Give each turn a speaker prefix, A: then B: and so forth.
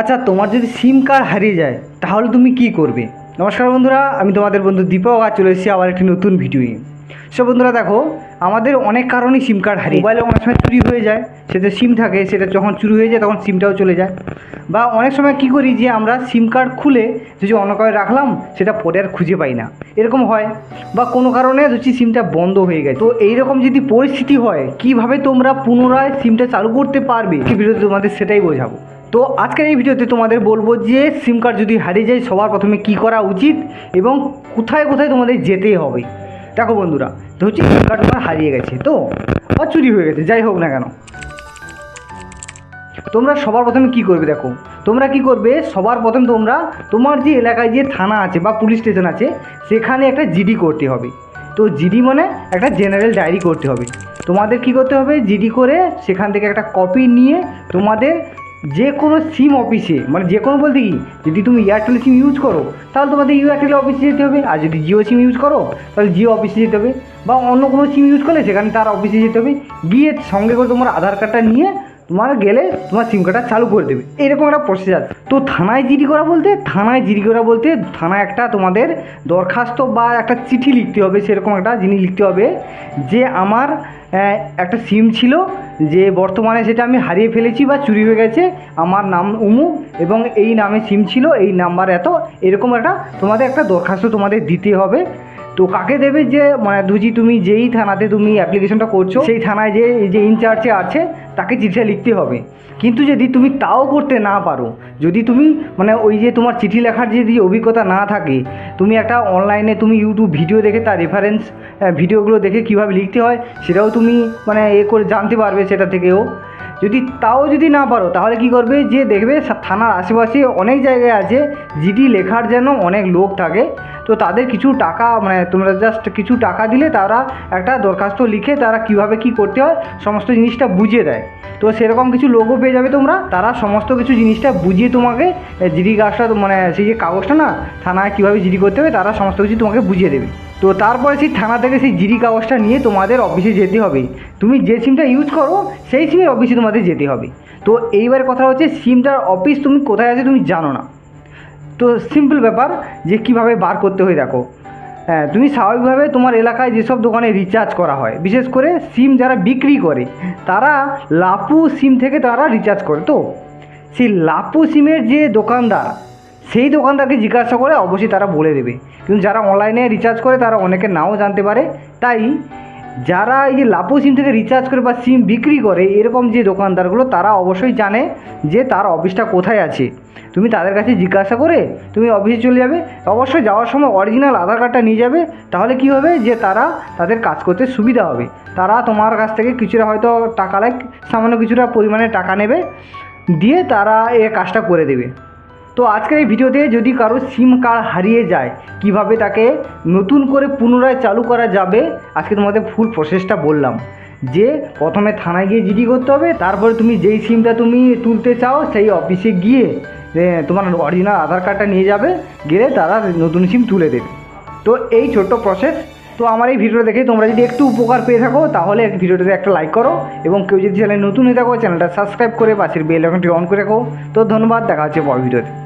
A: আচ্ছা তোমার যদি সিম কার্ড হারিয়ে যায়, তাহলে তুমি কি করবে? নমস্কার বন্ধুরা, আমি তোমাদের বন্ধু দীপক, আর চলে এসেছি আবার একটি নতুন ভিডিও সো বন্ধুরা, দেখো, আমাদের অনেক কারণেই সিম কার্ড হারিয়ে মোবাইলে অনেক সময় চুরি হয়ে যায়, সেটা সিম থাকে, সেটা যখন চুরি হয়ে যায়, তখন সিমটাও চলে যায়। বা অনেক সময় কি করি যে, আমরা সিম কার্ড খুলে যদি অন্য কারণে রাখলাম, সেটা পরে আর খুঁজে পাই না। এরকম হয়। বা কোনো কারণে হচ্ছে সিমটা বন্ধ হয়ে গেছে। তো এইরকম যদি পরিস্থিতি হয়, কীভাবে তোমরা পুনরায় সিমটা চালু করতে পারবে? ভিডিওতে তোমাদের সেটাই বোঝাবো। তো আজকের এই ভিডিওতে তোমাদের বলব যে সিম কার্ড যদি হারিয়ে যায়, সবার প্রথমে কি করা উচিত এবং কোথায় কোথায় তোমাদের যেতে হবে? দেখো বন্ধুরা, তো হচ্ছে সিম কার্ড তোমার হারিয়ে গেছে, তো বা চুরি হয়ে গেছে, যাই হোক না কেন। তোমরা সবার প্রথমে কি করবে দেখো, তোমরা কি করবে, সবার প্রথম তোমরা তোমার যে এলাকায় যে থানা আছে বা পুলিশ স্টেশন আছে, সেখানে একটা জিডি করতে হবে। তো জিডি মানে একটা জেনারেল ডায়েরি করতে হবে। তোমাদের কি করতে হবে জিডি করে সেখান থেকে একটা কপি নিয়ে তোমাদের যে কোনো সিম অফিসে মানে যে কোনো বলতে কি, যদি তুমি এয়ারটেল সিম ইউজ করো, তাহলে তোমাদের এয়ারটেল অফিসে যেতে হবে। আর যদি জিও সিম ইউজ করো, তাহলে জিও অফিসে যেতে হবে। বা অন্য কোনো সিম ইউজ করলে সেখানে তার অফিসে যেতে হবে। গিয়ে সঙ্গে করে তোমার আধার কার্ডটা নিয়ে তোমার গেলে তোমার সিম কার্ডটা চালু করে দেবে। এরকম একটা প্রসেস আছে তো থানায় জিডি করা বলতে, থানায় জিডি করা বলতে, থানায় একটা তোমাদের দরখাস্ত বা একটা চিঠি লিখতে হবে, সেরকম একটা জিনিস লিখতে হবে, যে আমার একটা সিম ছিল, যে বর্তমানে সেটা আমি হারিয়ে ফেলেছি বা চুরি হয়ে গেছে, আমার নাম উমু এবং এই নামে সিম ছিল, এই নাম্বার এত, এরকম একটা তোমাদের একটা দরখাস্ত তোমাদের দিতে হবে। তো কাকে দেবে যে মানে ধুজি তুমি যেই থানাতে তুমি অ্যাপ্লিকেশনটা করছ, সেই থানায় যে যে ইনচার্জে আছে, তাকে চিঠিটা লিখতে হবে। কিন্তু যদি তুমি তাও করতে না পারো, যদি তুমি মানে ওই যে তোমার চিঠি লেখার যদি অভিজ্ঞতা না থাকে, তুমি একটা অনলাইনে তুমি ইউটিউব ভিডিও দেখে তার রেফারেন্স ভিডিওগুলো দেখে কীভাবে লিখতে হয়, সেটাও তুমি মানে এ করে জানতে পারবে সেটা থেকেও। যদি তাও যদি না পারো, তাহলে কি করবে যে, দেখবে থানার আশেপাশে অনেক জায়গায় আছে জিডি লেখার যেন অনেক লোক থাকে তো তাদের কিছু টাকা মানে তোমরা জাস্ট কিছু টাকা দিলে তারা একটা দরখাস্ত লিখে তারা কীভাবে কি করতে হয়, সমস্ত জিনিসটা বুঝিয়ে দেয়। তো সেরকম কিছু লোকও পেয়ে যাবে তোমরা, তারা সমস্ত কিছু জিনিসটা বুঝিয়ে তোমাকে জিডি কাজটা মানে সেই যে কাগজটা না, থানায় কীভাবে জিডি করতে হবে, তারা সমস্ত কিছু তোমাকে বুঝিয়ে দেবে। তো তারপরে সেই থানা থেকে সেই জিডি কাগজটা নিয়ে তোমাদের অফিসে যেতে হবে। তুমি যে সিমটা ইউজ করো, সেই সিমের অফিসে তোমাদের যেতে হবে। তো এইবার কথা হচ্ছে সিমটার অফিস তুমি কোথায় আছে তুমি জানো না। তো সিম্পল ব্যাপার যে কীভাবে বার করতে হয়, দেখো। হ্যাঁ তুমি স্বাভাবিকভাবে তোমার এলাকায় যেসব দোকানে রিচার্জ করা হয়, বিশেষ করে সিম যারা বিক্রি করে, তারা লাপু সিম থেকে তারা রিচার্জ করে তো। সেই লাপু সিমের যে দোকানদার, সেই দোকানদারকে জিজ্ঞাসা করে অবশ্যই তারা বলে দেবে। কিন্তু যারা অনলাইনে রিচার্জ করে, তারা অনেকে নাও জানতে পারে। তাই যারা এই যে লাপো সিম থেকে রিচার্জ করে বা সিম বিক্রি করে, এরকম যে দোকানদারগুলো, তারা অবশ্যই জানে যে তার অফিসটা কোথায় আছে। তুমি তাদের কাছে জিজ্ঞাসা করে তুমি অফিসে চলে যাবে, অবশ্যই যাওয়ার সময় অরিজিনাল আধার কার্ডটা নিয়ে যাবে। তাহলে কি হবে? যে তারা তাদের কাজ করতে সুবিধা হবে। তারা তোমার কাছ থেকে কিছুটা হয়তো টাকা লাগ সামান্য কিছুটা পরিমাণে টাকা নেবে, দিয়ে তারা এ কাজটা করে দেবে। তো আজকের এই ভিডিওতে যদি কারও সিম কার্ড হারিয়ে যায়, কীভাবে তাকে নতুন করে পুনরায় চালু করা যাবে? আজকে তোমাদের ফুল প্রসেসটা বললাম। যে প্রথমে থানায় গিয়ে জিডি করতে হবে, তারপরে তুমি যেই সিমটা তুমি তুলতে চাও, সেই অফিসে গিয়ে তোমার অরিজিনাল আধার কার্ডটা নিয়ে যাবে, গেলে তারা নতুন সিম তুলে দেবে। তো এই ছোট্ট প্রসেস তো আমার এই ভিডিওটা দেখে তোমরা যদি একটু উপকার পেয়ে থাকো, তাহলে ভিডিওটাতে একটা লাইক করো এবং কেউ যদি চ্যানেল নতুন হয়ে থাকো চ্যানেলটা সাবস্ক্রাইব করে পাশের বেল আইকনটি অন করে রাখো। তো ধন্যবাদ, দেখা হচ্ছে পর ভিডিওতে।